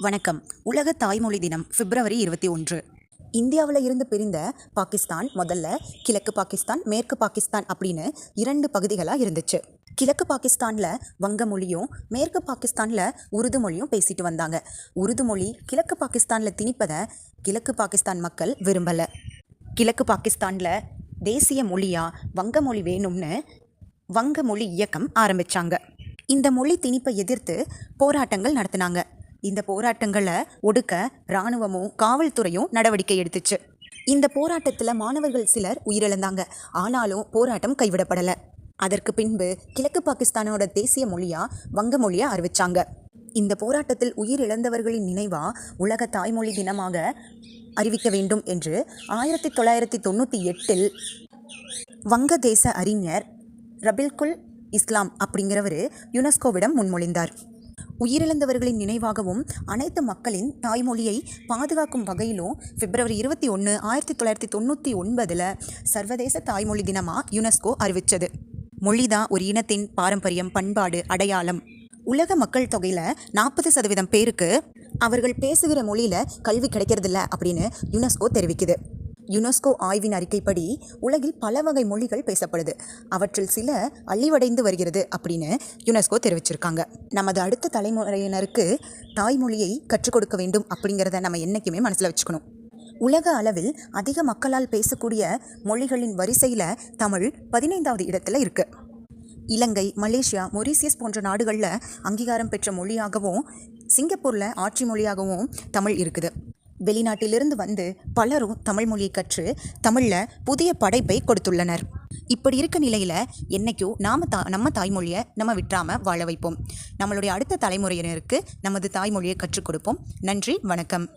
வணக்கம். உலக தாய்மொழி தினம் பிப்ரவரி இருபத்தி ஒன்று. இந்தியாவில் இருந்து பிரிந்த பாகிஸ்தான் முதல்ல கிழக்கு பாகிஸ்தான் மேற்கு பாகிஸ்தான் அப்படின்னு இரண்டு பகுதிகளாக இருந்துச்சு. கிழக்கு பாகிஸ்தானில் வங்க மொழியும் மேற்கு பாகிஸ்தானில் உருது மொழியும் பேசிட்டு வந்தாங்க. உருது மொழி கிழக்கு பாகிஸ்தானில் திணிப்பதை கிழக்கு பாகிஸ்தான் மக்கள் விரும்பலை. கிழக்கு பாகிஸ்தானில் தேசிய மொழியாக வங்க மொழி வேணும்னு வங்க மொழி இயக்கம் ஆரம்பிச்சாங்க. இந்த மொழி திணிப்பை எதிர்த்து போராட்டங்கள் நடத்தினாங்க. இந்த போராட்டங்களை ஒடுக்க இராணுவமும் காவல்துறையும் நடவடிக்கை எடுத்துச்சு. இந்த போராட்டத்தில் மாணவர்கள் சிலர் உயிரிழந்தாங்க. ஆனாலும் போராட்டம் கைவிடப்படலை. அதற்கு பின்பு கிழக்கு பாகிஸ்தானோட தேசிய மொழியாக வங்க மொழியாக அறிவிச்சாங்க. இந்த போராட்டத்தில் உயிரிழந்தவர்களின் நினைவாக உலக தாய்மொழி தினமாக அறிவிக்க வேண்டும் என்று ஆயிரத்தி தொள்ளாயிரத்தி தொண்ணூற்றி எட்டில் வங்கதேச அறிஞர் ரபில்குல் இஸ்லாம் அப்படிங்கிறவர் யுனெஸ்கோவிடம் முன்மொழிந்தார். உயிரிழந்தவர்களின் நினைவாகவும் அனைத்து மக்களின் தாய்மொழியை பாதுகாக்கும் வகையிலும் பிப்ரவரி இருபத்தி ஒன்று ஆயிரத்தி தொள்ளாயிரத்தி தொண்ணூற்றி ஒன்பதில் சர்வதேச தாய்மொழி தினமாக யுனெஸ்கோ அறிவித்தது மொழிதான் ஒரு இனத்தின் பாரம்பரியம் பண்பாடு அடையாளம். உலக மக்கள் தொகையில் நாற்பது சதவீதம் பேருக்கு அவர்கள் பேசுகிற மொழியில் கல்வி கிடைக்கிறதில்ல அப்படின்னு யுனெஸ்கோ தெரிவிக்குது. யுனெஸ்கோ ஆய்வின் அறிக்கைப்படி உலகில் பல வகை மொழிகள் பேசப்படுது. அவற்றில் சில அழிவடைந்து வருகிறது அப்படின்னு யுனெஸ்கோ தெரிவிச்சிருக்காங்க. நமது அடுத்த தலைமுறையினருக்கு தாய்மொழியை கற்றுக் கொடுக்க வேண்டும் அப்படிங்கிறத நம்ம என்றைக்குமே மனசில் வச்சுக்கணும். உலக அளவில் அதிக மக்களால் பேசக்கூடிய மொழிகளின் வரிசையில் தமிழ் பதினைந்தாவது இடத்துல இருக்குது இலங்கை மலேசியா மொரீசியஸ் போன்ற நாடுகளில் அங்கீகாரம் பெற்ற மொழியாகவும் சிங்கப்பூரில் ஆட்சி மொழியாகவும் தமிழ் இருக்குது. வெளிநாட்டிலிருந்து வந்து பலரும் தமிழ் மொழியை கற்று தமிழில் புதிய படைப்பை கொடுத்துள்ளனர். இப்படி இருக்க நிலையில் என்னைக்கோ நாம தா நம்ம தாய்மொழியை நம்ம விட்டுறாமல் வாழ வைப்போம். நம்மளுடைய அடுத்த தலைமுறையினருக்கு நமது தாய்மொழியை கற்றுக் கொடுப்போம். நன்றி வணக்கம்.